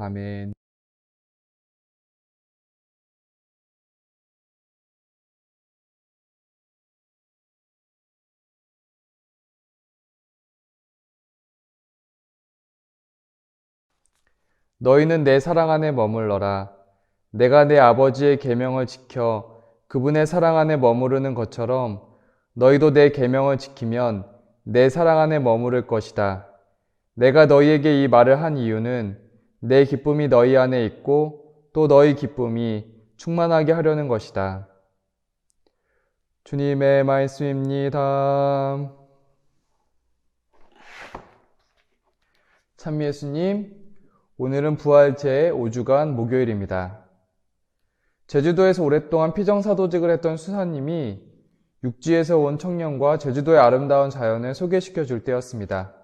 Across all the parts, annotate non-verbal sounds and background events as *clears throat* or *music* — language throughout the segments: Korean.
아멘. 너희는 내 사랑 안에 머물러라. 내가 내 아버지의 계명을 지켜 그분의 사랑 안에 머무르는 것처럼 너희도 내 계명을 지키면 내 사랑 안에 머무를 것이다. 내가 너희에게 이 말을 한 이유는 내 기쁨이 너희 안에 있고 또 너희 기쁨이 충만하게 하려는 것이다. 주님의 말씀입니다. 참 예수님, 오늘은 부활제 5주간 목요일입니다. 제주도에서 오랫동안 피정사도직을 했던 수사님이 육지에서 온 청년과 제주도의 아름다운 자연을 소개시켜 줄 때였습니다.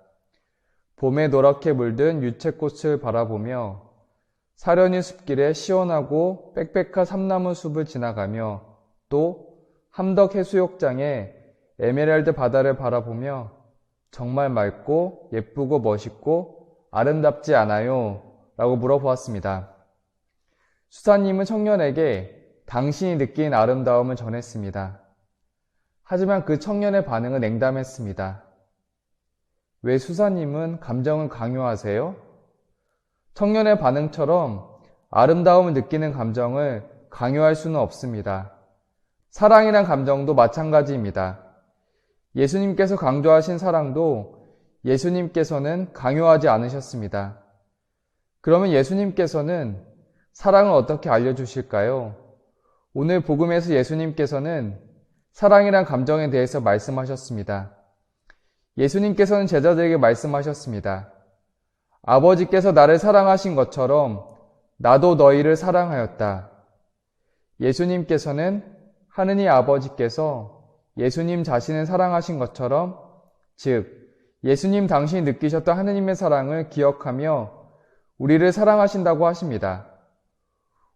봄에 노랗게 물든 유채꽃을 바라보며 사려니 숲길에 시원하고 빽빽한 삼나무 숲을 지나가며 또 함덕 해수욕장에 에메랄드 바다를 바라보며 정말 맑고 예쁘고 멋있고 아름답지 않아요? 라고 물어보았습니다. 수사님은 청년에게 당신이 느낀 아름다움을 전했습니다. 하지만 그 청년의 반응은 냉담했습니다. 왜 수사님은 감정을 강요하세요? 청년의 반응처럼 아름다움을 느끼는 감정을 강요할 수는 없습니다. 사랑이란 감정도 마찬가지입니다. 예수님께서 강조하신 사랑도 예수님께서는 강요하지 않으셨습니다. 그러면 예수님께서는 사랑을 어떻게 알려주실까요? 오늘 복음에서 예수님께서는 사랑이란 감정에 대해서 말씀하셨습니다. 예수님께서는 제자들에게 말씀하셨습니다. 아버지께서 나를 사랑하신 것처럼 나도 너희를 사랑하였다. 예수님께서는 하느님 아버지께서 예수님 자신을 사랑하신 것처럼, 즉, 예수님 당신이 느끼셨던 하느님의 사랑을 기억하며 우리를 사랑하신다고 하십니다.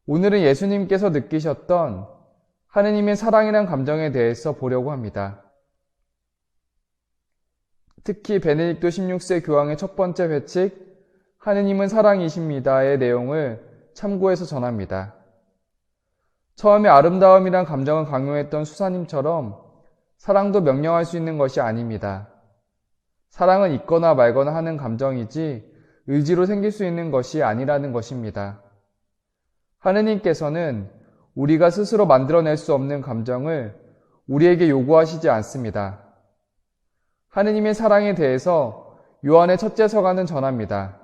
오늘은 예수님께서 느끼셨던 하느님의 사랑이란 감정에 대해서 보려고 합니다. 특히 베네딕토 16세 교황의 첫 번째 회칙, 하느님은 사랑이십니다의 내용을 참고해서 전합니다. 처음에 아름다움이란 감정을 강요했던 수사님처럼 사랑도 명령할 수 있는 것이 아닙니다. 사랑은 있거나 말거나 하는 감정이지 의지로 생길 수 있는 것이 아니라는 것입니다. 하느님께서는 우리가 스스로 만들어낼 수 없는 감정을 우리에게 요구하시지 않습니다. 하느님의 사랑에 대해서 요한의 첫째 서가는 전합니다.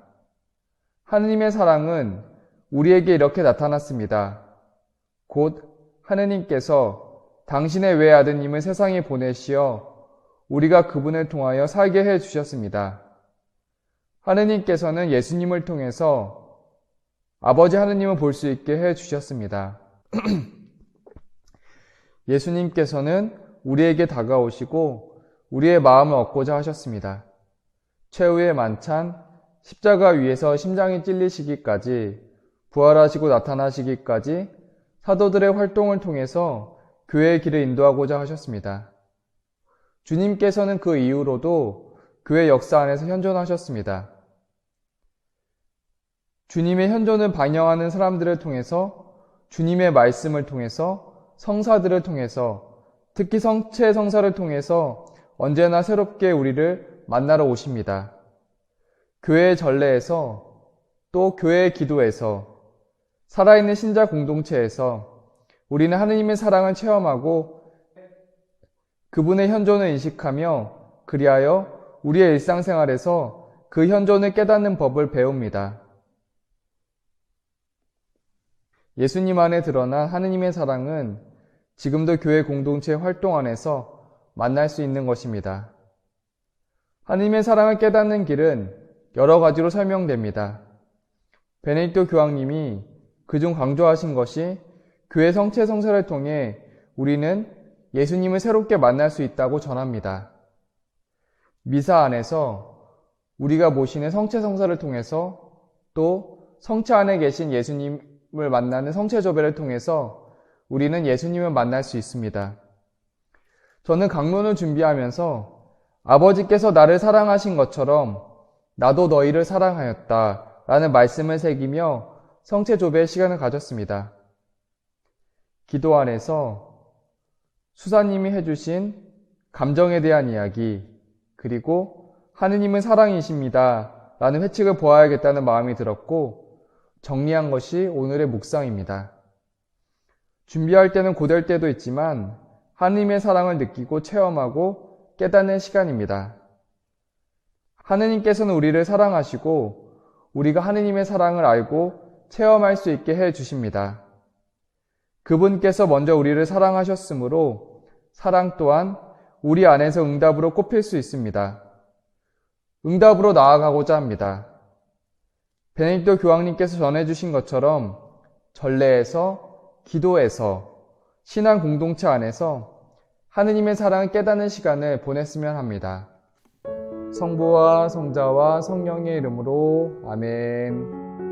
하느님의 사랑은 우리에게 이렇게 나타났습니다. 곧 하느님께서 당신의 외아드님을 세상에 보내시어 우리가 그분을 통하여 살게 해 주셨습니다. 하느님께서는 예수님을 통해서 아버지 하느님을 볼 수 있게 해 주셨습니다. *clears throat* 예수님께서는 우리에게 다가오시고 우리의 마음을 얻고자 하셨습니다. 최후의 만찬, 십자가 위에서 심장이 찔리시기까지, 부활하시고 나타나시기까지 사도들의 활동을 통해서 교회의 길을 인도하고자 하셨습니다. 주님께서는 그 이후로도 교회 역사 안에서 현존하셨습니다. 주님의 현존을 반영하는 사람들을 통해서 주님의 말씀을 통해서 성사들을 통해서 특히 성체 성사를 통해서 언제나 새롭게 우리를 만나러 오십니다. 교회의 전례에서 또 교회의 기도에서 살아있는 신자 공동체에서 우리는 하느님의 사랑을 체험하고 그분의 현존을 인식하며 그리하여 우리의 일상생활에서 그 현존을 깨닫는 법을 배웁니다. 예수님 안에 드러난 하느님의 사랑은 지금도 교회 공동체 활동 안에서 만날 수 있는 것입니다. 하느님의 사랑을 깨닫는 길은 여러 가지로 설명됩니다. 베네딕토 교황님이 그중 강조하신 것이 교회 성체 성사를 통해 우리는 예수님을 새롭게 만날 수 있다고 전합니다. 미사 안에서 우리가 모시는 성체 성사를 통해서 또 성체 안에 계신 예수님을 만나는 성체 조배를 통해서 우리는 예수님을 만날 수 있습니다. 저는 강론을 준비하면서 아버지께서 나를 사랑하신 것처럼 나도 너희를 사랑하였다 라는 말씀을 새기며 성체 조배의 시간을 가졌습니다. 기도 안에서 수사님이 해주신 감정에 대한 이야기, 그리고 하느님은 사랑이십니다. 라는 회칙을 보아야겠다는 마음이 들었고, 정리한 것이 오늘의 묵상입니다. 준비할 때는 고될 때도 있지만 하느님의 사랑을 느끼고 체험하고 깨닫는 시간입니다. 하느님께서는 우리를 사랑하시고 우리가 하느님의 사랑을 알고 체험할 수 있게 해 주십니다. 그분께서 먼저 우리를 사랑하셨으므로 사랑 또한 우리 안에서 응답으로 꼽힐 수 있습니다. 응답으로 나아가고자 합니다. 베네딕토 교황님께서 전해주신 것처럼 전례에서, 기도에서, 신앙 공동체 안에서 하느님의 사랑을 깨닫는 시간을 보냈으면 합니다. 성부와 성자와 성령의 이름으로 아멘.